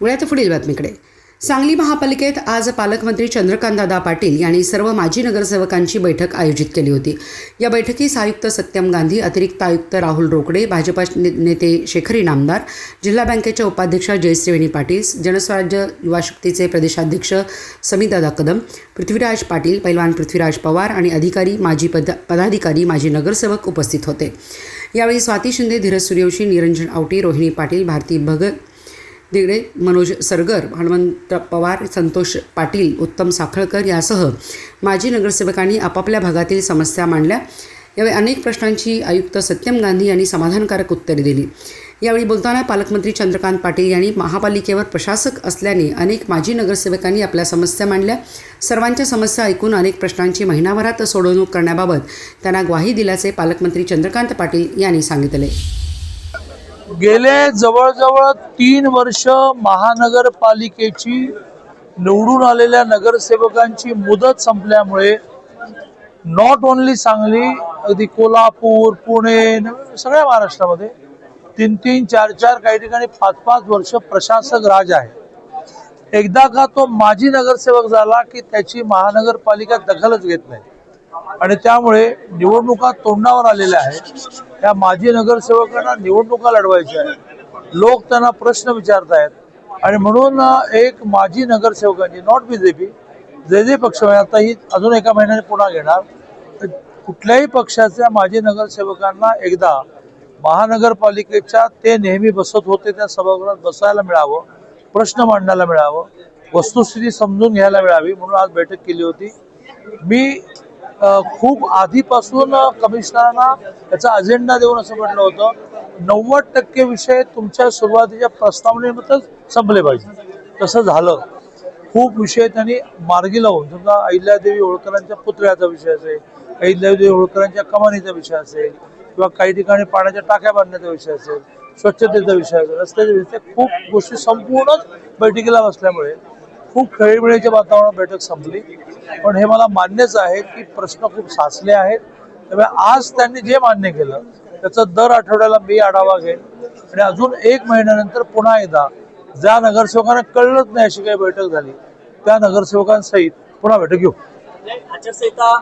वळ्यात पुढील बातमीकडे. सांगली महापालिकेत आज पालकमंत्री चंद्रकांतदादा पाटील यांनी सर्व माजी नगरसेवकांची बैठक आयोजित केली होती. या बैठकीस आयुक्त सत्यम गांधी अतिरिक्त आयुक्त राहुल रोकडे भाजपा नेते शेखरी नामदार जिल्हा बँकेच्या उपाध्यक्षा जयश्रेणी पाटील जनस्वराज्य युवा शक्तीचे प्रदेशाध्यक्ष समीदादा कदम पृथ्वीराज पाटील पैलवान पृथ्वीराज पवार आणि अधिकारी माजी पद पदाधिकारी माजी नगरसेवक उपस्थित होते. यावेळी स्वाती शिंदे धीरज सूर्यवंशी निरंजन आवटी रोहिणी पाटील भारती भगत दिगडे मनोज सरगर हनुमंत पवार संतोष पाटील उत्तम साखळकर यासह माजी नगरसेवकांनी आपापल्या भागातील समस्या मांडल्या. यावेळी अनेक प्रश्नांची आयुक्त सत्यम गांधी यांनी समाधानकारक उत्तरे दिली. यावेळी बोलताना पालकमंत्री चंद्रकांत पाटील यांनी महापालिकेवर प्रशासक असल्याने अनेक माजी नगरसेवकांनी आपल्या समस्या मांडल्या. सर्वांच्या समस्या ऐकून अनेक प्रश्नांची महिनाभरात सोडवणूक करण्याबाबत त्यांना ग्वाही दिल्याचे पालकमंत्री चंद्रकांत पाटील यांनी सांगितले. गेले जवळजवळ तीन वर्ष महानगरपालिकेची निवडून आलेल्या नगरसेवकांची मुदत संपल्यामुळे नॉट ओन्ली सांगली अगदी कोल्हापूर पुणे सगळ्या महाराष्ट्रामध्ये तीन तीन चार चार काही ठिकाणी पाच पाच वर्ष प्रशासक राज आहे. एकदा का तो माजी नगरसेवक झाला की त्याची महानगरपालिका दखलच घेत नाही. आणि त्यामुळे निवडणुका तोंडावर आलेल्या आहेत. त्या माजी नगरसेवकांना निवडणुका लढवायच्या आहेत. लोक त्यांना प्रश्न विचारतायत. आणि म्हणून एक माजी नगरसेवकांची नॉट बी जे पी जे जे पक्ष आता ही अजून एका महिन्याने पुन्हा घेणार. तर कुठल्याही पक्षाच्या माजी नगरसेवकांना एकदा महानगरपालिकेच्या ते नेहमी बसत होते त्या सभागृहात बसायला मिळावं प्रश्न मांडायला मिळावं वस्तुस्थिती समजून घ्यायला मिळावी म्हणून आज बैठक केली होती. मी खूप आधीपासून कमिशनरांना त्याचा अजेंडा देऊन असं म्हटलं होतं. नव्वद टक्के विषय तुमच्या सुरुवातीच्या प्रस्तावनेमधूनच संपले पाहिजे. तसं झालं. खूप विषय त्यांनी मार्गी लावून समजा अहिल्यादेवी होळकरांच्या पुतळ्याचा विषय असेल अहिल्यादेवी होळकरांच्या कमानीचा विषय असेल किंवा काही ठिकाणी पाण्याच्या टाक्या बांधण्याचा विषय असेल स्वच्छतेचा विषय असेल रस्त्याचा विषय खूप गोष्टी संपूर्णच बैठकीला बसल्यामुळे खूप खेळीमेळीच्या वातावरणात बैठक संपली. पण हे मला मान्यच आहे की प्रश्न खूप साचले आहेत. त्यामुळे आज त्यांनी जे मान्य केलं त्याचं दर आठवड्याला मी आढावा घेईन. आणि अजून एक महिन्यानंतर पुन्हा एकदा ज्या नगरसेवकांना कळलंच नाही अशी काही बैठक झाली त्या नगरसेवकांसहित पुन्हा बैठक घेऊ. आचारसंहिता